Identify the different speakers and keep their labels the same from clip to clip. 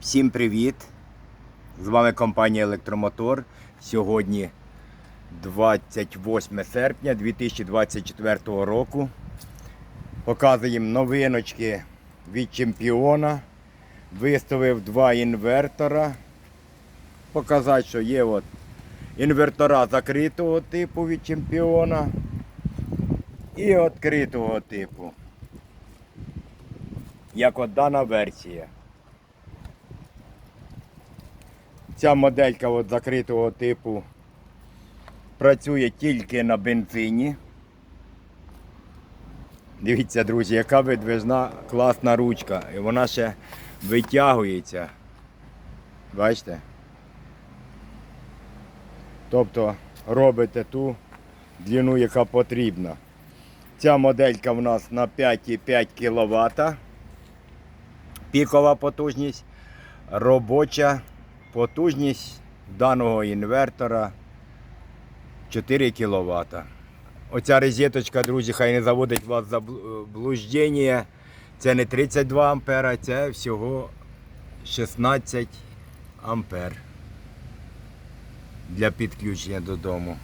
Speaker 1: Всім привіт! З вами компанія Електромотор. Сьогодні 28 серпня 2024 року. Показуємо новиночки від чемпіона. Виставив два інвертора. Показати, що є от інвертора закритого типу від чемпіона і відкритого типу. Як от дана версія. Ця моделька от закритого типу працює тільки на бензині. Дивіться, друзі, яка видвижна класна ручка. І вона ще витягується. Бачите? Тобто робите ту длину, яка потрібна. Ця моделька в нас на 5,5 кВт. Пікова потужність, робоча потужність даного інвертора 4 кВт. Оця розеточка, друзі, хай не заводить вас заблуждення. Це не 32 ампера, це всього 16 ампер для підключення додому.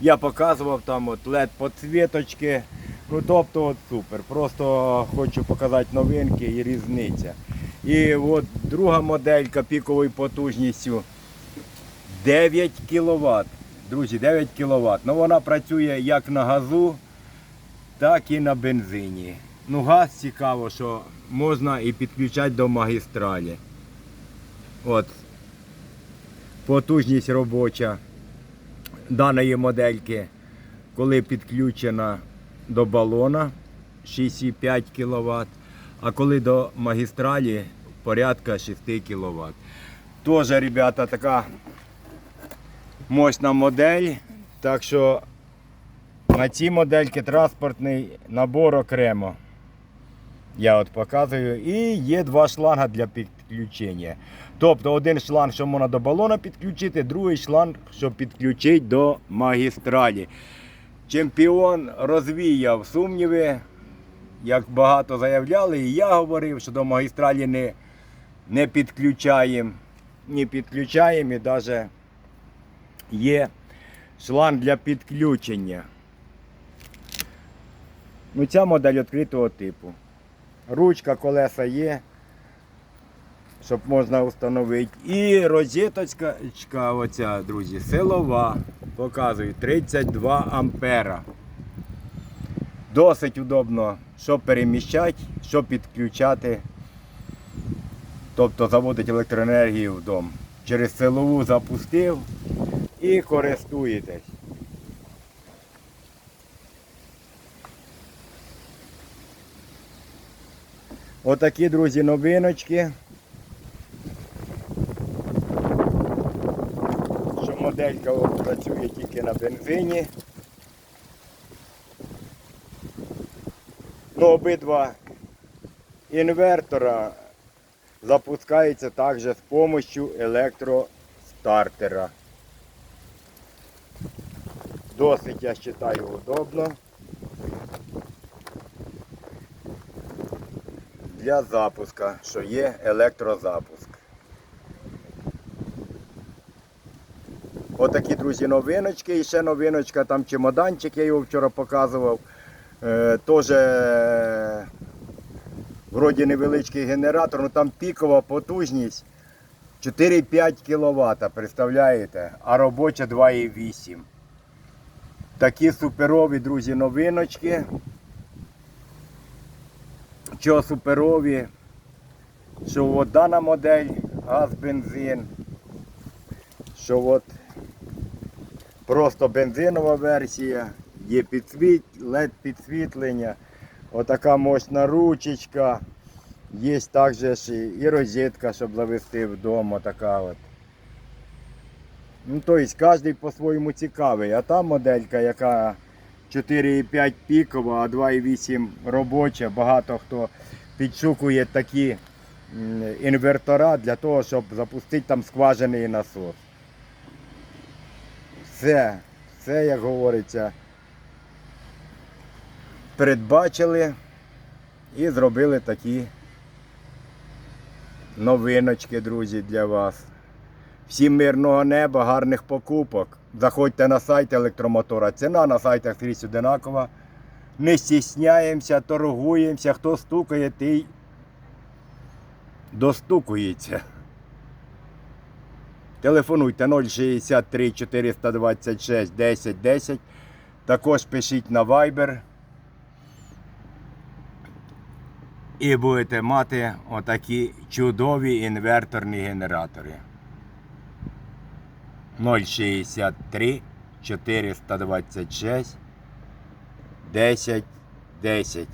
Speaker 1: Я показував там от LED подсвіточки. Ну тобто от супер. Просто хочу показати новинки і різниця. І от друга моделька піковою потужністю 9 кВт. Друзі, 9 кВт. Ну вона працює як на газу, так і на бензині. Ну газ цікаво, що можна і підключати до магістралі. От. Потужність робоча даної модельки, коли підключена до балона 6,5 кВт, а коли до магістралі порядка 6 кВт. Теж, ребята, така мощна модель. Так що на цій модельці транспортний набор окремо. Я от показую. І є два шланга для підключення. Тобто один шланг, що можна до балона підключити, другий шланг, щоб підключити до магістралі. Чемпіон розвіяв сумніви, як багато заявляли, і я говорив, що до магістралі не, не підключаємо. Не підключаємо і навіть є шланг для підключення. Ну, ця модель відкритого типу. Ручка, колеса є, щоб можна встановити. І розеточка, оця, друзі, силова. Показую 32 ампера. Досить удобно, щоб переміщати, щоб підключати, тобто заводить електроенергію в дом. Через силову запустив і користуєтесь. Отакі, друзі, новиночки. Що моделька працює тільки на бензині. Ну, обидва інвертора запускаються також з допомогою електростартера. Досить, я вважаю, удобно. для запуска, що є електрозапуск. Отакі, друзі, новиночки. І ще новиночка, там чемоданчик, я його вчора показував. Е, Теж е, вроді невеличкий генератор, але там пікова потужність 4-5 кВт, представляєте? А робоча 2,8. Такі суперові, друзі, новиночки що суперові, що от дана модель газ бензин, що от просто бензинова версія, є підсвіт, LED підсвітлення, отака мощна ручечка, є також і розетка, щоб завести вдома така от. Ну, тобто кожен по-своєму цікавий, а та моделька, яка 4,5 пікова, а 2,8 робоча. Багато хто підшукує такі інвертора для того, щоб запустити там скважений насос. Все, все, як говориться, передбачили і зробили такі новиночки, друзі, для вас. Всім мирного неба, гарних покупок. Заходьте на сайт електромотора. Ціна на сайтах скрізь одинакова. Не стісняємося, торгуємося. Хто стукає, той достукується. Телефонуйте 063 426 10 10. Також пишіть на Viber. І будете мати отакі чудові інверторні генератори. 063 426 10 10.